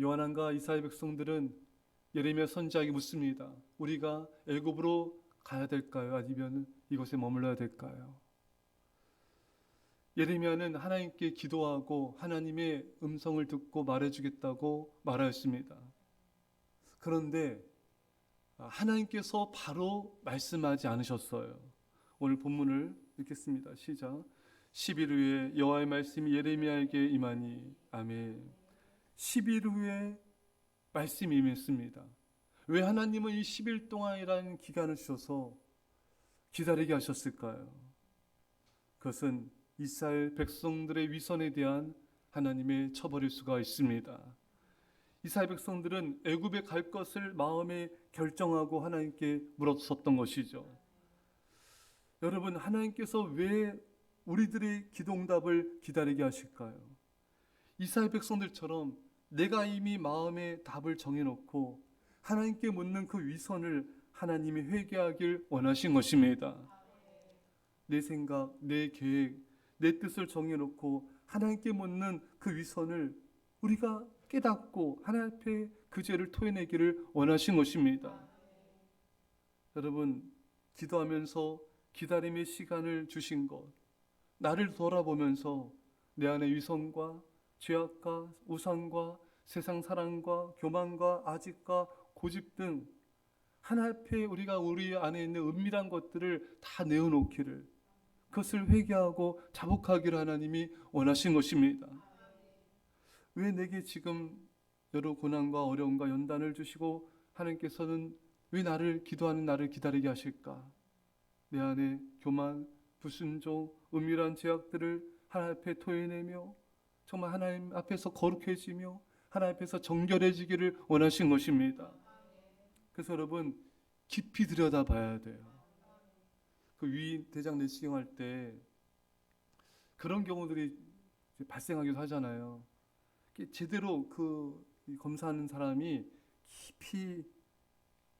요한왕과 이스라엘 백성들은 예레미야 선지자에게 묻습니다. 우리가 애굽으로 가야 될까요? 아니면 이곳에 머물러야 될까요? 예레미야는 하나님께 기도하고 하나님의 음성을 듣고 말해주겠다고 말하였습니다. 그런데 하나님께서 바로 말씀하지 않으셨어요. 오늘 본문을 읽겠습니다. 시작. 10일 후에 여호와의 말씀이 예레미야에게 임하니 아멘. 10일 후에 말씀이 임했습니다. 왜 하나님은 이 10일 동안이라는 기간을 주셔서 기다리게 하셨을까요? 그것은 이스라엘 백성들의 위선에 대한 하나님의 처벌일 수가 있습니다. 이스라엘 백성들은 애굽에 갈 것을 마음에 결정하고 하나님께 물었었던 것이죠. 여러분 하나님께서 왜 우리들의 기도응답을 기다리게 하실까요? 이스라엘 백성들처럼 내가 이미 마음에 답을 정해놓고 하나님께 묻는 그 위선을 하나님이 회개하길 원하신 것입니다. 내 생각, 내 계획, 내 뜻을 정해놓고 하나님께 묻는 그 위선을 우리가 깨닫고 하나님 앞에 그 죄를 토해내기를 원하신 것입니다. 여러분 기도하면서 기다림의 시간을 주신 것, 나를 돌아보면서 내 안의 위선과 죄악과 우상과 세상 사랑과 교만과 아직과 고집 등 하나 앞에 우리가 우리 안에 있는 은밀한 것들을 다 내어놓기를 그것을 회개하고 자복하기를 하나님이 원하신 것입니다. 왜 내게 지금 여러 고난과 어려움과 연단을 주시고 하나님께서는 왜 나를 기도하는 나를 기다리게 하실까? 내 안에 교만, 불순종, 은밀한 죄악들을 하나님 앞에 토해내며 정말 하나님 앞에서 거룩해지며 하나님 앞에서 정결해지기를 원하신 것입니다. 그래서 여러분 깊이 들여다 봐야 돼요. 그 위인 대장 내시경 할 때 그런 경우들이 발생하기도 하잖아요. 제대로 그이 검사하는 사람이 깊이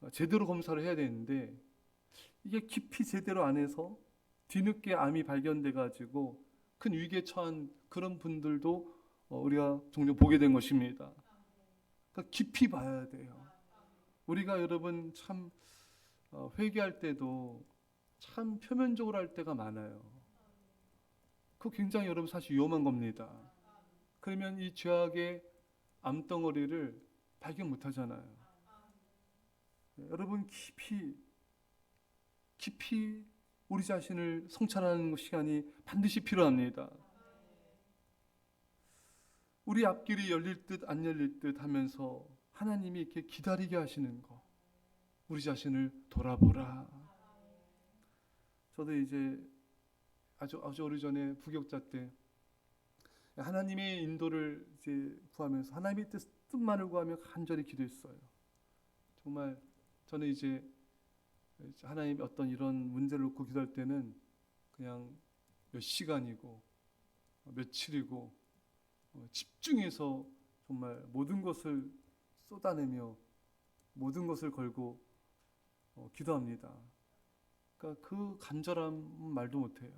어, 제대로 검사를 해야 되는데 이게 깊이 제대로 안 해서 뒤늦게 암이 발견돼 가지고 큰 위기에 처한 그런 분들도 어, 우리가 종종 보게 된 것입니다. 그러니까 깊이 봐야 돼요. 우리가 여러분 참 어, 회개할 때도 참 표면적으로 할 때가 많아요. 그거 굉장히 여러분 사실 위험한 겁니다. 그러면 이 죄악의 암덩어리를 발견 못 하잖아요. 네, 여러분 깊이 깊이 우리 자신을 성찰하는 시간이 반드시 필요합니다. 우리 앞길이 열릴 듯 안 열릴 듯 하면서 하나님이 이렇게 기다리게 하시는 거. 우리 자신을 돌아보라. 저도 이제 아주 아주 오래전에 부격자 때 하나님의 인도를 이제 구하면서 하나님의 뜻, 뜻만을 구하며 간절히 기도했어요. 정말 저는 이제 하나님 어떤 이런 문제를 놓고 기도할 때는 그냥 몇 시간이고 며칠이고 어, 집중해서 정말 모든 것을 쏟아내며 모든 것을 걸고 어, 기도합니다. 그러니까 그 간절함 말도 못해요.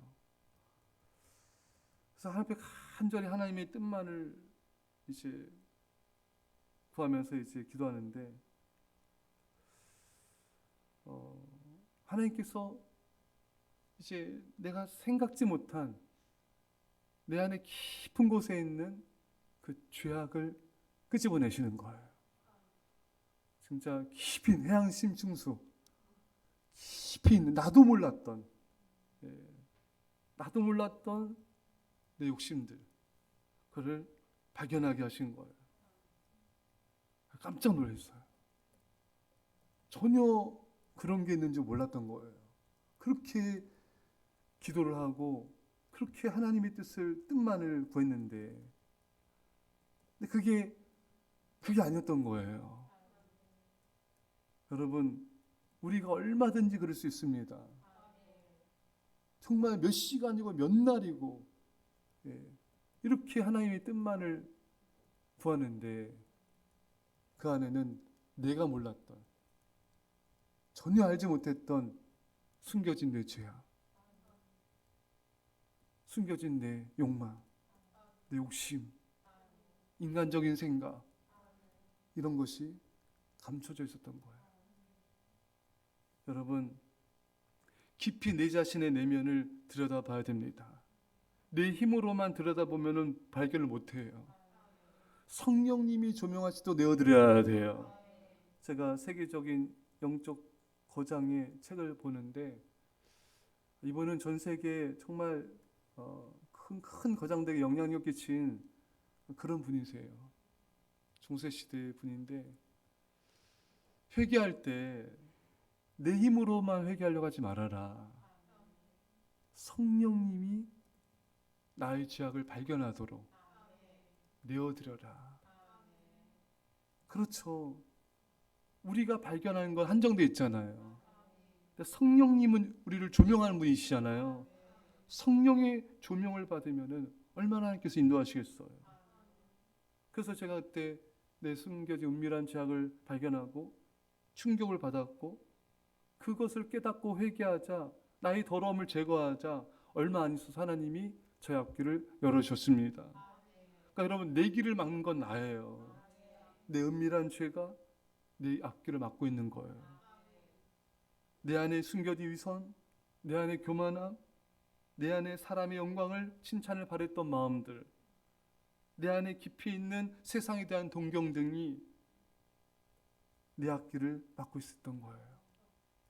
그래서 하나님 간절히 하나님의 뜻만을 이제 구하면서 이제 기도하는데 어, 하나님께서 이제 내가 생각지 못한 내 안에 깊은 곳에 있는 그 죄악을 끄집어내시는 거예요. 진짜 깊이 해양 심층수 깊이 있는 나도 몰랐던 예, 나도 몰랐던 내 욕심들 그를 발견하게 하신 거예요. 깜짝 놀랐어요. 전혀 그런 게 있는지 몰랐던 거예요. 그렇게 기도를 하고 그렇게 하나님의 뜻을 뜻만을 구했는데 근데 그게 그게 아니었던 거예요. 여러분 우리가 얼마든지 그럴 수 있습니다. 정말 몇 시간이고 몇 날이고 예, 이렇게 하나님의 뜻만을 구하는데 그 안에는 내가 몰랐던 전혀 알지 못했던 숨겨진 내 죄악, 숨겨진 내 욕망, 내 욕심, 인간적인 생각 이런 것이 감춰져 있었던 거예요. 여러분, 깊이 내 자신의 내면을 들여다 봐야 됩니다. 내 힘으로만 들여다보면 발견을 못해요. 성령님이 조명하시도 내어드려야 돼요. 제가 세계적인 영적 거장의 책을 보는데 이분은 전 세계에 정말 어, 큰, 큰 거장들에게 영향력 끼친 그런 분이세요. 중세 시대 분인데 회개할 때 내 힘으로만 회개하려고 하지 말아라. 성령님이 나의 죄악을 발견하도록 내어드려라. 그렇죠. 우리가 발견하는 건 한정돼 있잖아요. 성령님은 우리를 조명하는 분이시잖아요. 성령의 조명을 받으면은 얼마나 하나님께서 인도하시겠어요. 그래서 제가 그때 내 숨겨진 은밀한 죄악을 발견하고 충격을 받았고 그것을 깨닫고 회개하자 나의 더러움을 제거하자 얼마 안 있어서 하나님이 저의 앞길을 열어주셨습니다. 그러니까 여러분 내 길을 막는 건 나예요. 내 은밀한 죄가 내 앞길을 막고 있는 거예요. 내 안에 숨겨진 위선, 내 안에 교만함, 내 안에 사람의 영광을 칭찬을 바랬던 마음들, 내 안에 깊이 있는 세상에 대한 동경 등이 내 앞길을 막고 있었던 거예요.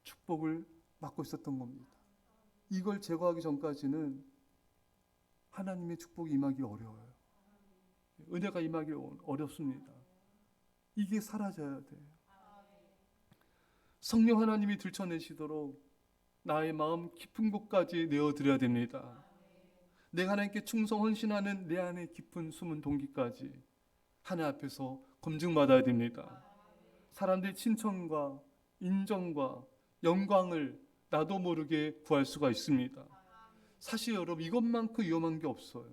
축복을 막고 있었던 겁니다. 이걸 제거하기 전까지는 하나님의 축복이 임하기 어려워요. 은혜가 임하기 어렵습니다. 이게 사라져야 돼요. 성령 하나님이 들춰내시도록 나의 마음 깊은 곳까지 내어드려야 됩니다. 내가 하나님께 충성 헌신하는 내 안에 깊은 숨은 동기까지 하나님 앞에서 검증받아야 됩니다. 사람들의 칭찬과 인정과 영광을 나도 모르게 구할 수가 있습니다. 사실 여러분 이것만큼 위험한 게 없어요.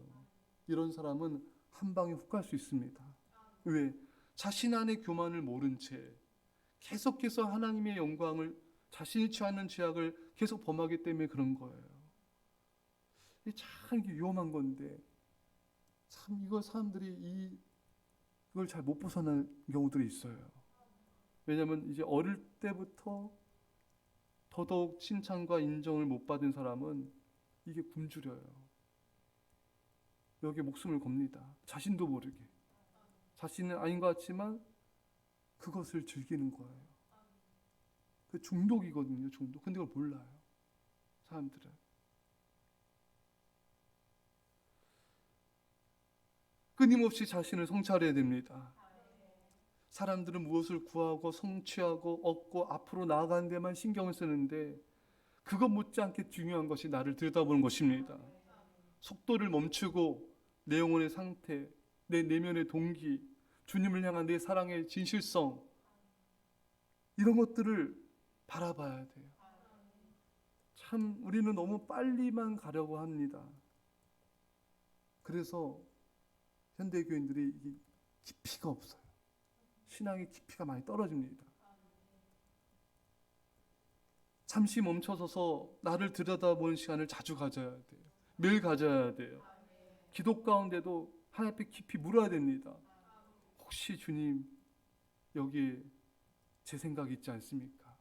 이런 사람은 한 방에 훅 갈 수 있습니다. 왜? 자신 안에 교만을 모른 채 계속해서 하나님의 영광을 자신이 취하는 죄악을 계속 범하기 때문에 그런 거예요. 참 위험한 건데 참 이걸 사람들이 이 이걸 잘 못 벗어날 경우들이 있어요. 왜냐하면 이제 어릴 때부터 더더욱 칭찬과 인정을 못 받은 사람은 이게 굶주려요. 여기에 목숨을 겁니다. 자신도 모르게. 자신은 아닌 것 같지만 그것을 즐기는 거예요. 그 중독이거든요, 중독. 근데 그걸 몰라요. 사람들은. 끊임없이 자신을 성찰해야 됩니다. 사람들은 무엇을 구하고 성취하고 얻고 앞으로 나아가는 데만 신경을 쓰는데 그것 못지않게 중요한 것이 나를 들여다보는 것입니다. 속도를 멈추고 내 영혼의 상태, 내 내면의 동기, 주님을 향한 내 사랑의 진실성 이런 것들을 바라봐야 돼요. 참 우리는 너무 빨리만 가려고 합니다. 그래서 현대 교인들이 깊이가 없어요. 신앙의 깊이가 많이 떨어집니다. 잠시 멈춰서서 나를 들여다보는 시간을 자주 가져야 돼요. 매일 가져야 돼요. 기도 가운데도 하나님 앞에 깊이 물어야 됩니다. 혹시 주님 여기에 제 생각이 있지 않습니까?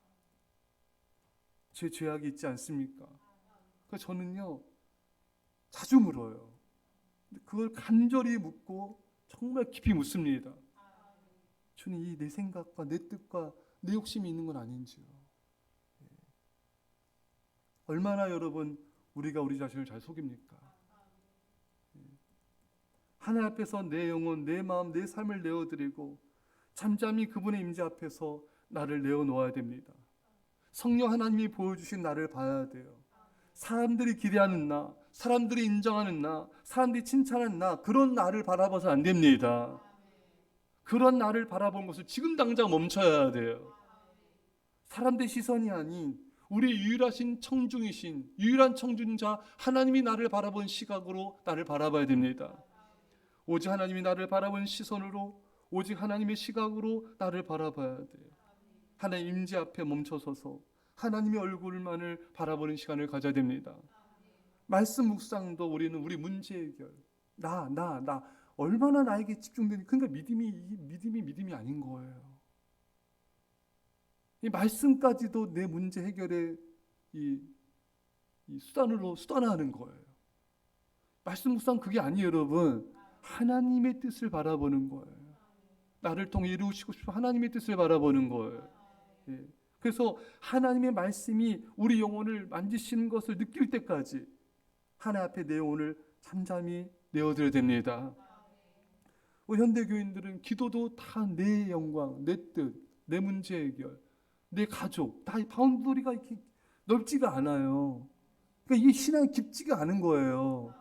제 죄악이 있지 않습니까? 그 저는요 자주 물어요. 그걸 간절히 묻고 정말 깊이 묻습니다. 주님 이 내 생각과 내 뜻과 내 욕심이 있는 건 아닌지요. 예. 얼마나 여러분 우리가 우리 자신을 잘 속입니까? 예. 하나님 앞에서 내 영혼, 내 마음, 내 삶을 내어드리고 잠잠히 그분의 임재 앞에서 나를 내어놓아야 됩니다. 성령 하나님이 보여주신 나를 봐야 돼요. 사람들이 기대하는 나, 사람들이 인정하는 나, 사람들이 칭찬하는 나, 그런 나를 바라봐서 안 됩니다. 그런 나를 바라본 것을 지금 당장 멈춰야 돼요. 사람들의 시선이 아닌 우리 유일하신 청중이신 유일한 청중자 하나님이 나를 바라본 시각으로 나를 바라봐야 됩니다. 오직 하나님이 나를 바라본 시선으로 오직 하나님의 시각으로 나를 바라봐야 돼요. 하나님 임재 앞에 멈춰서서 하나님의 얼굴만을 바라보는 시간을 가져야 됩니다. 말씀 묵상도 우리는 우리 문제 해결 나 나, 나. 얼마나 나에게 집중되니 그러니까 믿음이 이 믿음이 믿음이 아닌 거예요. 이 말씀까지도 내 문제 해결의 이, 이 수단으로 수단화하는 거예요. 말씀 묵상 그게 아니에요, 여러분. 하나님의 뜻을 바라보는 거예요. 나를 통해 이루시고 싶은 하나님의 뜻을 바라보는 거예요. 예. 그래서 하나님의 말씀이 우리 영혼을 만지시는 것을 느낄 때까지 하나 앞에 내 영혼을 잠잠히 내어드려야 됩니다. 우리 현대 교인들은 기도도 다 내 영광, 내 뜻, 내 문제 해결, 내 가족 다 바운더리가 이렇게 넓지가 않아요. 그러니까 이 신앙이 깊지가 않은 거예요.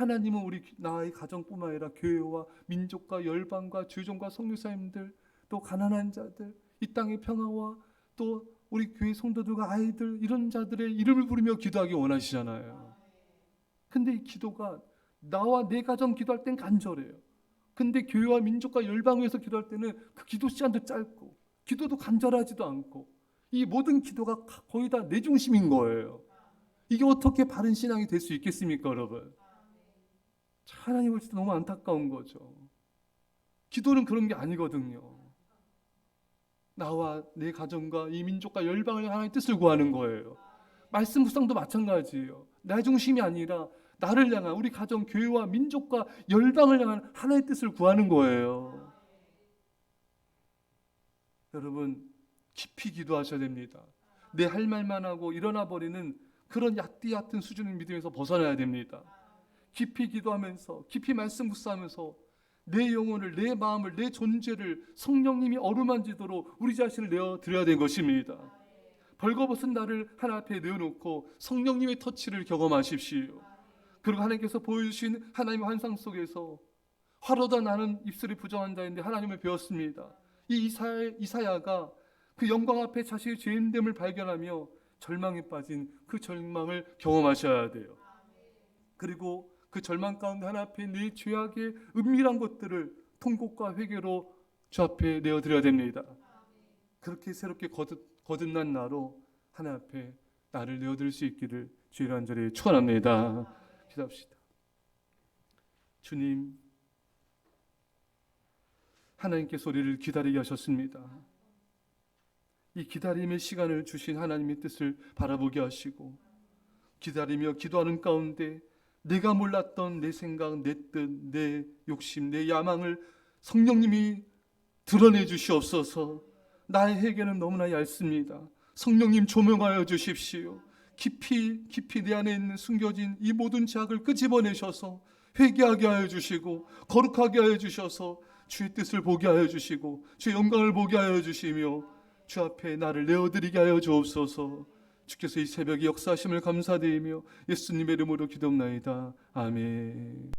하나님은 우리 나의 가정뿐만 아니라 교회와 민족과 열방과 주종과 성교사님들 또 가난한 자들 이 땅의 평화와 또 우리 교회 성도들과 아이들 이런 자들의 이름을 부르며 기도하기 원하시잖아요. 근데 이 기도가 나와 내 가정 기도할 땐 간절해요. 근데 교회와 민족과 열방을 위해서 기도할 때는 그 기도 시간도 짧고 기도도 간절하지도 않고 이 모든 기도가 거의 다 내 중심인 거예요. 이게 어떻게 바른 신앙이 될 수 있겠습니까, 여러분? 하나님 볼 때 너무 안타까운 거죠. 기도는 그런 게 아니거든요. 나와 내 가정과 이 민족과 열방을 하나님의 뜻을 구하는 거예요. 말씀 묵상도 마찬가지예요. 나 중심이 아니라 나를 향한 우리 가정, 교회와 민족과 열방을 향한 하나의 뜻을 구하는 거예요. 여러분 깊이 기도하셔야 됩니다. 내 할 말만 하고 일어나 버리는 그런 얕디 얕은 수준의 믿음에서 벗어나야 됩니다. 깊이 기도하면서 깊이 말씀 묵상하면서 내 영혼을 내 마음을 내 존재를 성령님이 어루만지도록 우리 자신을 내어 드려야 될 것입니다. 벌거벗은 나를 하나 앞에 내어놓고 성령님의 터치를 경험하십시오. 그리고 하나님께서 보여주신 하나님의 환상 속에서 화로다 나는 입술이 부정한 자인데 하나님을 배웠습니다. 이 이사, 이사야 가 그 영광 앞에 자신의 죄인됨을 발견하며 절망에 빠진 그 절망을 경험하셔야 돼요. 그리고 그 절망 가운데 하나 앞에 내 죄악의 은밀한 것들을 통곡과 회개로 주 앞에 내어드려야 됩니다. 그렇게 새롭게 거듭, 거듭난 나로 하나 앞에 나를 내어드릴 수 있기를 주의 간절히 축원합니다. 기도합시다. 주님, 하나님께서 우리를 기다리게 하셨습니다. 이 기다림의 시간을 주신 하나님의 뜻을 바라보게 하시고 기다리며 기도하는 가운데 내가 몰랐던 내 생각, 내 뜻, 내 욕심, 내 야망을 성령님이 드러내 주시옵소서. 해결은 너무나 얇습니다. 성령님 조명하여 주십시오. 깊이 깊이 내 안에 있는 숨겨진 이 모든 죄악을 끄집어내셔서 회개하게 하여 주시고 거룩하게 하여 주셔서 주의 뜻을 보게 하여 주시고 주의 영광을 보게 하여 주시며 주 앞에 나를 내어드리게 하여 주옵소서. 주께서 이 새벽에 역사하심을 감사드리며 예수님의 이름으로 기도합나이다. 아멘.